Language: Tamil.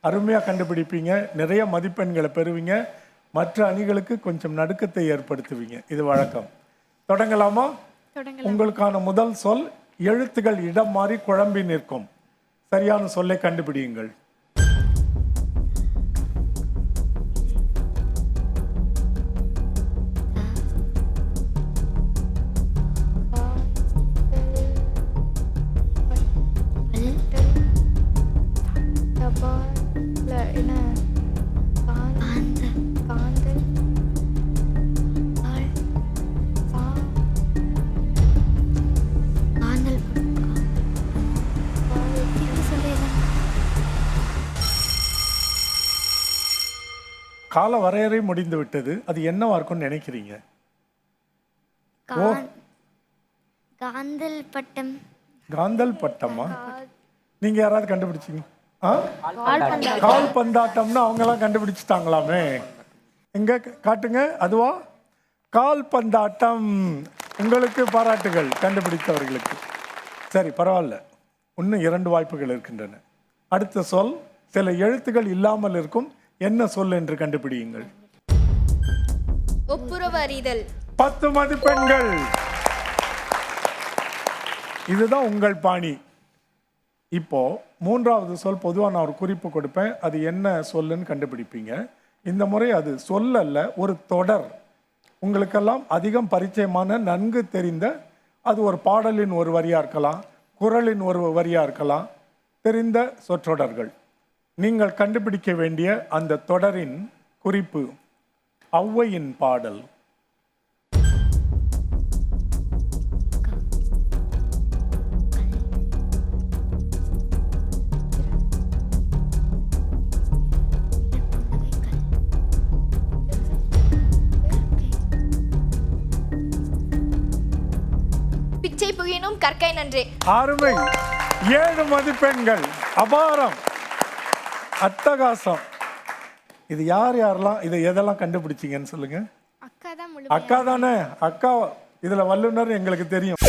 அருமையாக கண்டுபிடிப்பீங்க. நிறைய மதிப்பெண்களை பெறுவீங்க. மற்ற அணிகளுக்கு கொஞ்சம் நடுக்கத்தை ஏற்படுத்துவீங்க. இது வழக்கம். தொடங்கலாமா. உங்களுக்கான முதல் சொல் எழுத்துகள் இடம் மாறி குழம்பி நிற்கும். சரியான சொல்லை கண்டுபிடியுங்கள். கால வரையறை முடிந்து விட்டது. அது என்னவா இருக்கும்னு நினைக்கிறீங்க? காந் காந்தல் பட்டம் காந்தல் பட்டமா நீங்க யாராவது கண்டுபிடிச்சீங்க? கால் பந்தாட்டம்னு அவங்க எல்லாம் கண்டுபிடிச்சிட்டாங்களாமே. எங்க காட்டுங்க. அதுவா? கால் பந்தாட்டம் உங்களுக்கு பாராட்டுகள் கண்டுபிடித்தவர்களுக்கு. சரி பரவாயில்ல. இன்னும் இரண்டு வாய்ப்புகள் இருக்கின்றன. அடுத்த சொல் சில எழுத்துகள் இல்லாமல் இருக்கும். என்ன சொல் என்று கண்டுபிடியுங்கள். ஒப்புரவு அறிதல் பத்து மதிப்பெண்கள். இதுதான் உங்கள் பாணி. இப்போ மூன்றாவது சொல் பொதுவாக நான் ஒரு குறிப்பு கொடுப்பேன். அது என்ன சொல்லுன்னு கண்டுபிடிப்பீங்க. இந்த முறை அது சொல்லல்ல ஒரு தொடர். உங்களுக்கெல்லாம் அதிகம் பரிச்சயமான நன்கு தெரிந்த அது ஒரு பாடலின் ஒரு வரியா இருக்கலாம் குரலின் ஒரு வரியா இருக்கலாம் தெரிந்த சொற்றொடர்கள். நீங்கள் கண்டுபிடிக்க வேண்டிய அந்த தொடரின் குறிப்பு ஔவையின் பாடல். பிச்சை புகினும் கற்கை நன்றே. அருமை ஏழு மதிப்பெண்கள் அபாரம். அட்டகாசம். இது யார் யாரெல்லாம் இதை எதெல்லாம் கண்டுபிடிச்சீங்கன்னு சொல்லுங்க. அக்கா தான் அக்கா தானே அக்கா இதுல வல்லுனர் எங்களுக்கு தெரியும்.